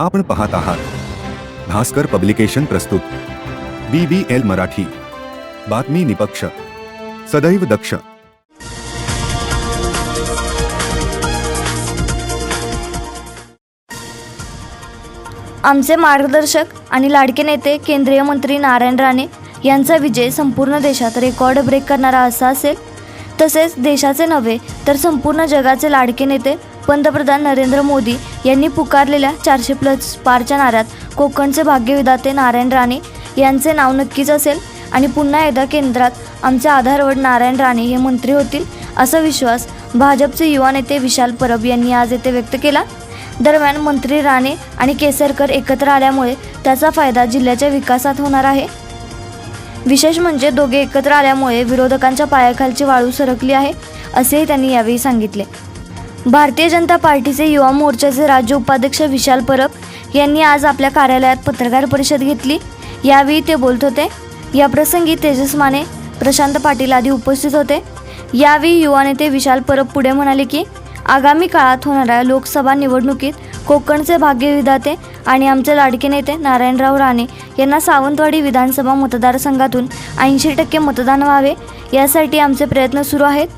आपण पाहत आहात. भास्कर पब्लिकेशन प्रस्तुत. B B L Marathi. बातमी निपक्ष. सदैव दक्ष. आमचे मार्गदर्शक आणि लाडके नेते केंद्रीय मंत्री नारायण राणे यांचा विजय संपूर्ण देशात रेकॉर्ड ब्रेक करणारा असा असेल. तसेच देशाचे नव्हे तर संपूर्ण जगाचे लाडके नेते पंतप्रधान नरेंद्र मोदी यांनी पुकारलेल्या चारशे प्लस पारच्या नाऱ्यात कोकणचे भाग्यविधाते नारायण राणे यांचे नाव नक्कीच असेल आणि पुन्हा एकदा केंद्रात आमचे आधारवड नारायण राणे हे मंत्री होतील असा विश्वास भाजपचे युवा नेते विशाल परब यांनी आज येथे व्यक्त केला. दरम्यान मंत्री राणे आणि केसरकर एकत्र आल्यामुळे त्याचा फायदा जिल्ह्याच्या विकासात होणार आहे. विशेष म्हणजे दोघे एकत्र आल्यामुळे विरोधकांच्या पायाखालची वाळू सरकली आहे असेही त्यांनी यावेळी सांगितले. भारतीय जनता पार्टीचे युवा मोर्चाचे राज्य उपाध्यक्ष विशाल परब यांनी आज आपल्या कार्यालयात पत्रकार परिषद घेतली. यावेळी ते बोलत होते. याप्रसंगी तेजस माने प्रशांत पाटील आदी उपस्थित होते. यावेळी युवा नेते विशाल परब पुढे म्हणाले की आगामी काळात होणाऱ्या लोकसभा निवडणुकीत कोकणचे भाग्यविधाते आणि आमचे लाडके नेते नारायणराव राणे यांना सावंतवाडी विधानसभा मतदारसंघातून ऐंशी टक्के मतदान व्हावे यासाठी आमचे प्रयत्न सुरू आहेत.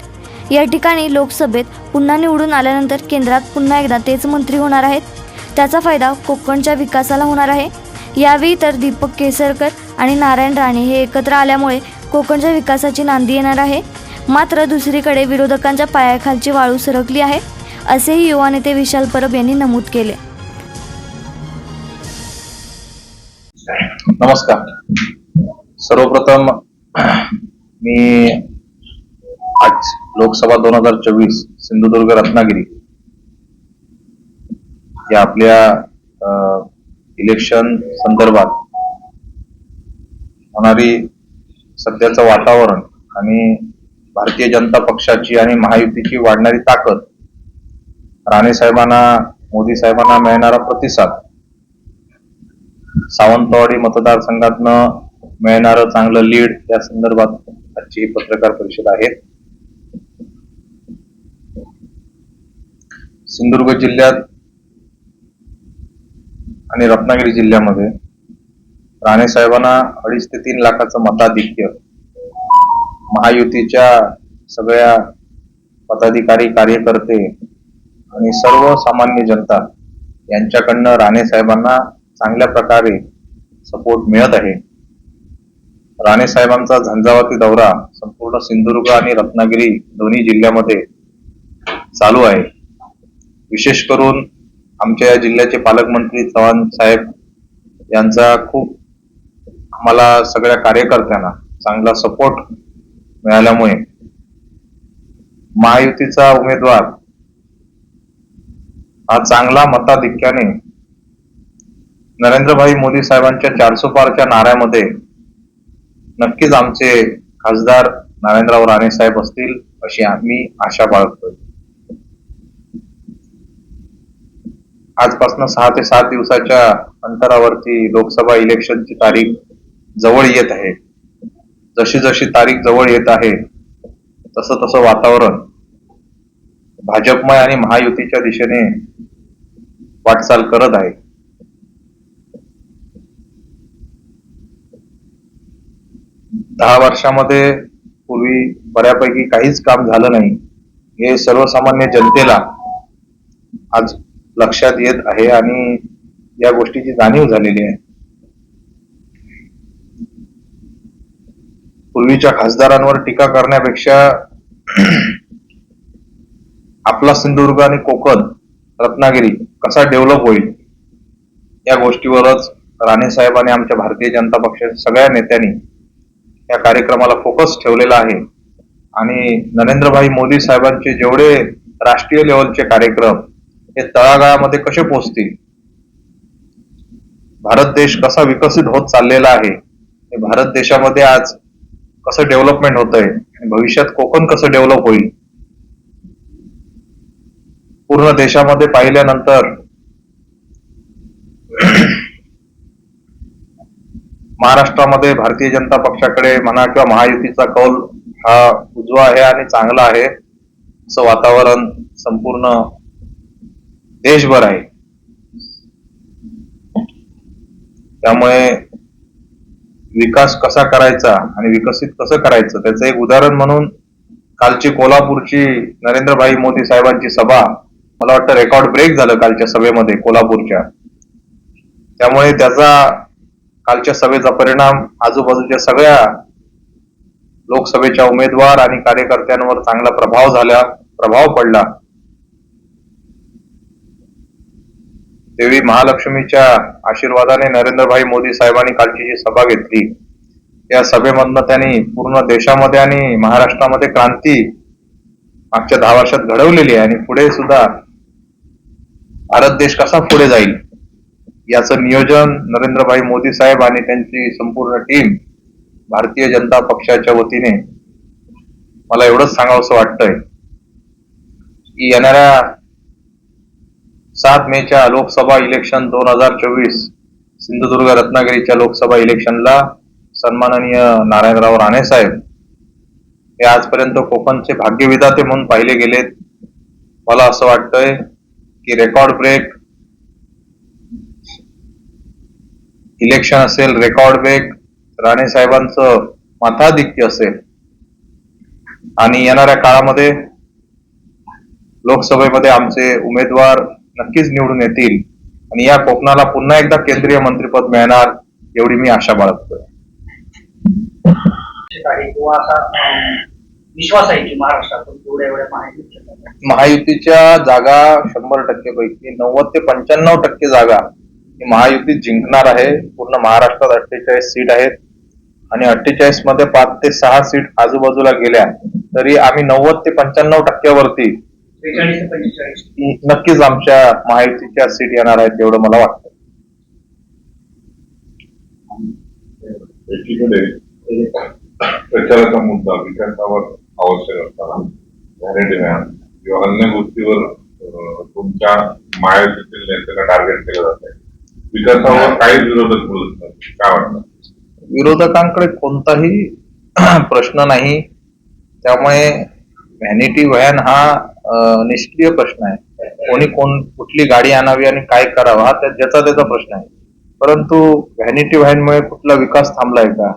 या ठिकाणी लोकसभेत पुन्हा निवडून आल्यानंतर केंद्रात पुन्हा एकदा तेच मंत्री होणार आहेत. त्याचा फायदा कोकणच्या विकासाला होणार आहे. यावेळी तर दीपक केसरकर आणि नारायण राणे हे एकत्र आल्यामुळे कोकणच्या विकासाची नांदी येणार आहे. मात्र दुसरीकडे विरोधकांच्या पायाखालची वाळू सरकली आहे असेही युवा नेते विशाल परब यांनी नमूद केले. नमस्कार. सर्वप्रथम मी आज लोकसभा दोन हजार चोवीस सिंधुदुर्ग रत्नागिरी या आपल्या इलेक्शन संदर्भात होणारी सध्याचं वातावरण आणि भारतीय जनता पक्षाची आणि महायुतीची वाढणारी ताकद राणे साहेबांना मोदी साहेबांना मिळणारा प्रतिसाद सावंतवाडी मतदारसंघातनं मिळणारं चांगलं लीड या संदर्भात आजची ही पत्रकार परिषद आहे. सिंधुदुर्ग जिल्ह्यात आणि रत्नागिरी जिल्ह्यामध्ये राणे साहेबांना अडीच ते तीन लाखाचं मताधिक्य महायुतीच्या सगळ्या पदाधिकारी कार्यकर्ते आणि सर्वसामान्य जनता यांच्याकडनं राणे साहेबांना चांगल्या प्रकारे सपोर्ट मिळत आहे. राणे साहेबांचा झंझावाती दौरा संपूर्ण सिंधुदुर्ग आणि रत्नागिरी दोन्ही जिल्ह्यामध्ये चालू आहे. विशेष करून आमच्या या जिल्ह्याचे पालकमंत्री चव्हाण साहेब यांचा खूप आम्हाला सगळ्या कार्यकर्त्यांना चांगला सपोर्ट मिळाल्यामुळे महायुतीचा उमेदवार हा चांगला मताधिक्याने नरेंद्रभाई मोदी साहेबांच्या चारसो पारच्या नाऱ्यामध्ये नक्कीच आमचे खासदार नारायणराव राणे साहेब असतील अशी आम्ही आशा बाळगतोय. आजपासून सहा ते सात दिवसाच्या अंतरावरती लोकसभा इलेक्शनची तारीख जवळ येत आहे. जशी जशी तारीख जवळ येत आहे तसं तसं वातावरण भाजपमय आणि महायुतीच्या दिशेने वाटचाल करत आहे. दहा वर्षामध्ये पूर्वी बऱ्यापैकी काहीच काम झालं नाही. हे सर्वसामान्य जनतेला आज लक्षात येत आहे आणि या गोष्टीची जाणीव झालेली आहे. पूर्वीच्या खासदारांवर टीका करण्यापेक्षा आपला सिंधुदुर्ग आणि कोकण रत्नागिरी कसा डेव्हलप होईल या गोष्टीवरच राणे साहेब आणि आमच्या भारतीय जनता पक्षाच्या सगळ्या नेत्यांनी या कार्यक्रमाला फोकस ठेवलेला आहे. आणि नरेंद्रभाई मोदी साहेबांचे जेवढे राष्ट्रीय लेवलचे कार्यक्रम हे तळागाळामध्ये कसे पोहोचतील भारत देश कसा विकसित होत चाललेला आहे? हे भारत देशामध्ये आज कसं डेव्हलपमेंट होत आहे आणि भविष्यात कोकण कसं डेव्हलप होईल? पूर्ण देशामध्ये पाहिल्यानंतर महाराष्ट्रामध्ये भारतीय जनता पक्षाकडे म्हणा किंवा महायुतीचा कौल हा उजवा आहे आणि चांगला आहे. असं वातावरण संपूर्ण देशभर आहे. त्यामुळे विकास कसा करायचा आणि विकसित कसं करायचं त्याचं एक उदाहरण म्हणून कालची कोल्हापूरची नरेंद्रभाई मोदी साहेबांची सभा मला वाटतं रेकॉर्ड ब्रेक झालं कालच्या सभेमध्ये कोल्हापूरच्या. त्यामुळे त्याचा कालच्या सभेचा परिणाम आजूबाजूच्या सगळ्या लोकसभेच्या उमेदवार आणि कार्यकर्त्यांवर चांगला प्रभाव झाला प्रभाव पडला. देवी महालक्ष्मीच्या आशीर्वादाने नरेंद्रभाई मोदी साहेबांनी कालची जी सभा घेतली त्या सभेमधनं त्यांनी पूर्ण देशामध्ये आणि महाराष्ट्रामध्ये क्रांती मागच्या दहा वर्षात घडवलेली आहे आणि पुढे सुद्धा भारत देश कसा पुढे जाईल याचं नियोजन नरेंद्रभाई मोदी साहेब आणि त्यांची संपूर्ण टीम भारतीय जनता पक्षाच्या वतीने मला एवढंच सांगावंसं वाटतंय की येणाऱ्या सात मेच्या लोकसभा इलेक्शन दोन हजार चोवीस सिंधुदुर्ग रत्नागिरीच्या लोकसभा इलेक्शनला सन्माननीय नारायणराव राणे साहेब. हे आजपर्यंत कोकणचे भाग्यविधाते म्हणून पाहिले गेलेत. मला असं वाटतंय की रेकॉर्ड ब्रेक इलेक्शन असेल रेकॉर्ड ब्रेक राणे साहेबांचं मताधिक्य असेल. आणि येणाऱ्या काळामध्ये लोकसभेमध्ये आमचे उमेदवार नक्कीच निवडून येतील. आणि या कोकणाला पुन्हा एकदा केंद्रीय मंत्रिपद मिळणार एवढी मी आशा बाळगतोय. विश्वास आहे की महाराष्ट्रातून महायुतीच्या जागा शंभर टक्के पैकी नव्वद ते पंच्याण्णव टक्के जागा ही महायुतीत जिंकणार आहे. पूर्ण महाराष्ट्रात अठ्ठेचाळीस सीट आहेत. आणि अठ्ठेचाळीसमध्ये पाच ते सहा सीट आजूबाजूला गेल्या तरी आम्ही नव्वद ते पंच्याण्णव टक्क्यावरती नक्कीच आमच्या महायुतीच्या सीट येणार आहेत एवढं मला वाटतं. एकीकडे प्रचाराचा मुद्दा विकासावर आवश्यक असताना किंवा अन्य गोष्टीवर तुमच्या महायुतीतील नेत्याला टार्गेट केलं जात आहे. विकासावर काहीच विरोधक बोलत नाही काय वाटतं? विरोधकांकडे कोणताही प्रश्न नाही. त्यामुळे व्हॅनिटी व्हॅन हा निष्क्रिय प्रश्न आहे. कोणी कोण कुठली गाडी आणावी आणि काय करावं हा त्या- ज्याचा त्याचा प्रश्न आहे. परंतु व्हॅनिटी व्हॅनमुळे कुठला विकास थांबलाय का?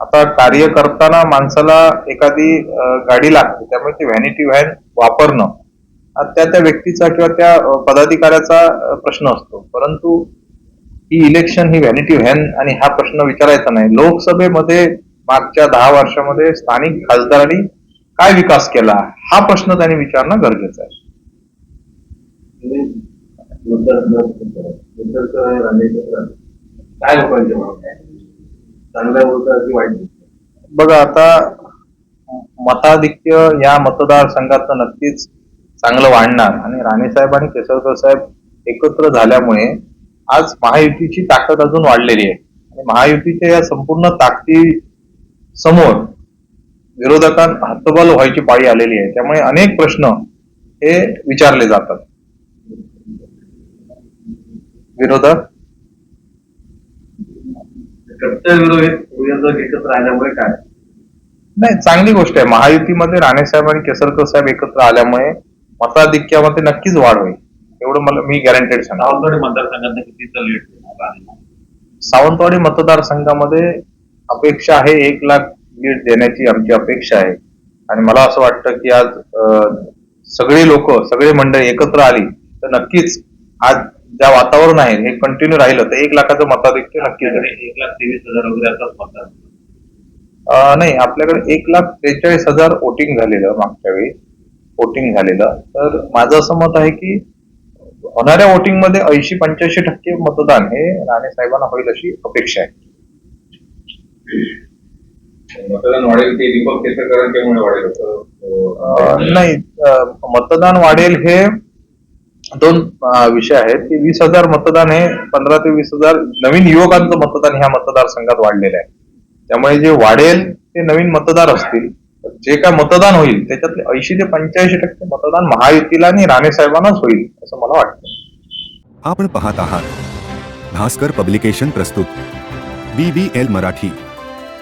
आता कार्य करताना माणसाला एखादी गाडी लागते त्यामुळे ती व्हॅनिटी व्हॅन वापरणं हा त्या त्या व्यक्तीचा किंवा त्या पदाधिकाऱ्याचा प्रश्न असतो. परंतु ही इलेक्शन ही व्हॅनिटी व्हॅन आणि हा प्रश्न विचारायचा नाही. लोकसभेमध्ये मागच्या दहा वर्षामध्ये स्थानिक खासदारांनी काय विकास केला? हा प्रश्न त्यांनी विचारणं गरजेचं आहे. बघा आता मताधिक्य या मतदारसंघात नक्कीच चांगलं वाढणार. आणि राणेसाहेब आणि केसरकर साहेब एकत्र झाल्यामुळे आज महायुतीची ताकद अजून वाढलेली आहे. आणि महायुतीच्या या संपूर्ण ताकदी समोर विरोधकांना हतबल व्हायची पाळी आलेली आहे. त्यामुळे अनेक प्रश्न हे विचारले जातात. विरोधक? विरोधक एकत्र आल्यामुळे काय? नाही चांगली गोष्ट आहे. महायुतीमध्ये राणेसाहेब आणि केसरकर साहेब एकत्र आल्यामुळे मताधिक्यामध्ये नक्कीच वाढ होईल. एवढं मला मी गॅरंटेड सांगतो. सावंतवाडी मतदारसंघात सावंतवाडी मतदारसंघामध्ये अपेक्षा आहे एक लाख लीड देण्याची आमची अपेक्षा आहे. आणि मला असं वाटतं की आज सगळी लोक सगळी मंडळी एकत्र आली तर नक्कीच आज ज्या वातावरण आहे हे कंटिन्यू राहिलं तर एक लाखाचं मताधिक्य नक्कीच आहे एक लाख तेवीस हजार वगैरे असाच मतदार अं, नाही आपल्याकडे एक लाख त्रेचाळीस हजार वोटिंग झालेलं मागच्या वेळी. वोटिंग झालेलं. तर माझं असं मत आहे की होणाऱ्या वोटिंगमध्ये ऐंशी पंच्याऐंशी टक्के मतदान हे राणे साहेबांना होईल अशी अपेक्षा आहे. मतदान वाढेल ते दीपक केसरकरांच्यामुळे वाढेल नाही मतदान वाढेल हे दोन विषय आहेत. की वीस हजार मतदान हे पंधरा ते वीस हजार नवीन युवकांचं मतदान ह्या मतदारसंघात वाढलेलं आहे. त्यामुळे जे वाढेल ते नवीन मतदार असतील. जे काय मतदान होईल त्याच्यातले ऐंशी ते पंच्याऐंशी टक्के मतदान महायुतीला आणि राणे साहेबांनाच होईल असं मला वाटतं. आपण पाहत आहात भास्कर पब्लिकेशन प्रस्तुत बी बी एल मराठी.